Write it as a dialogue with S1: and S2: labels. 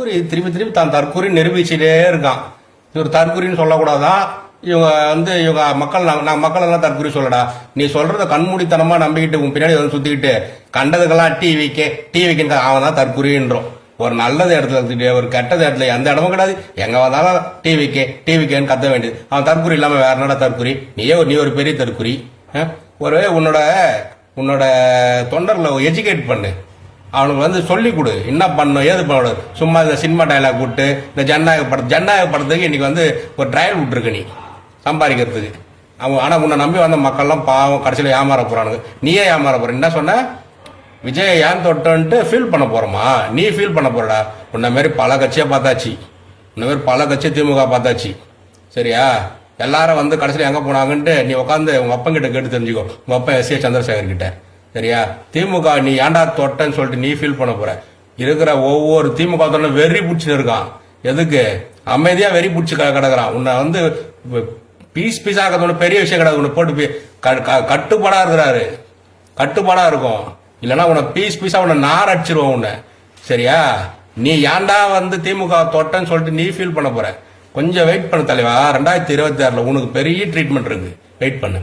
S1: தற்கொலை திருப்பி திருப்பி தான் தற்கொலை நிரூபிச்சுட்டே இருக்கான். இவர் தற்கொலைன்னு சொல்லக்கூடாதான் இவங்க வந்து இவங்க மக்கள் நான் மக்கள் எல்லாம் தற்கொலை சொல்லடா. நீ சொல்றத கண்மூடித்தனமா நம்பிக்கிட்டு உன் பின்னாடி வந்து சுத்திக்கிட்டு கண்டதுக்கெல்லாம் டிவிக்கு டிவிக்கு அவன் தான் தற்கொலைன்றோம் ஒரு நல்லது இடத்துல ஒரு கெட்டது இடத்துல எந்த இடமும் கிடையாது. எங்க வந்தாலும் டிவிக்கு டிவிக்குன்னு கத்த வேண்டியது. அவன் தற்கொலை இல்லாம வேற என்னடா தற்கொலை நீயே ஒரு- நீ ஒரு பெரிய தற்கொலை ஒரு உன்னோட உன்னோட தொண்டர்ல எஜுகேட் பண்ணு. அவனுக்கு வந்து சொல்லி கொடு. என்ன பண்ணணும் ஏது பண்ணணும் சும்மா இந்த சினிமா டைலாக் விட்டு இந்த ஜனநாயக படத்து ஜனநாயக படத்துக்கு இன்னைக்கு வந்து ஒரு ட்ரையல் விட்டுருக்கு நீ சம்பாதிக்கிறதுக்கு. அவன் ஆனால் உன்னை நம்பி வந்த மக்கள்லாம் பாவம் கடைசியில் ஏமாற போகிறானுங்க நீயே ஏமாற போற. என்ன சொன்ன? விஜய் ஏன் தொட்டன்ட்டு ஃபீல் பண்ண போறோமா? நீ ஃபீல் பண்ண போறடா. உன்ன மாதிரி பல கட்சியை பார்த்தாச்சு. உன்ன மாதிரி பல கட்சியை திமுக பார்த்தாச்சு. சரியா? எல்லாரும் வந்து கடைசியில் எங்கே போனாங்கன்ட்டு நீ உட்காந்து உங்கள் அப்பங்கிட்ட கேட்டு தெரிஞ்சுக்கோ. உங்கள் அப்பா எஸ் ஏ சந்திரசேகர் கிட்ட சரியா? திமுக நீ ஏன்டா தொட்டன்னு சொல்லிட்டு நீ ஃபீல் பண்ண போற? இருக்கிற ஒவ்வொரு திமுக தொண்டனும் வெறி பிடிச்சின்னு இருக்கான். எதுக்கு? அமைதியா வெறி பிடிச்சி கிடக்குறான். உன்னை வந்து பீஸ் பீஸ் ஆகிறதோட பெரிய விஷயம் கிடையாது. உன்னை போட்டு க- கட்டுப்பாடா இருக்கிறாரு. கட்டுப்பாடா இருக்கும். இல்லைன்னா உன்னை பீஸ் பீஸா உன்னை நார் அடிச்சிருவோம் உன்னை. சரியா? நீ ஏன்டா வந்து திமுக தொட்டன்னு சொல்லிட்டு நீ ஃபீல் பண்ண போற? கொஞ்சம் வெயிட் பண்ணு தலைவா. ரெண்டாயிரத்தி இருபத்தி ஆறுல உனக்கு பெரிய ட்ரீட்மெண்ட் இருக்கு. வெயிட் பண்ணு.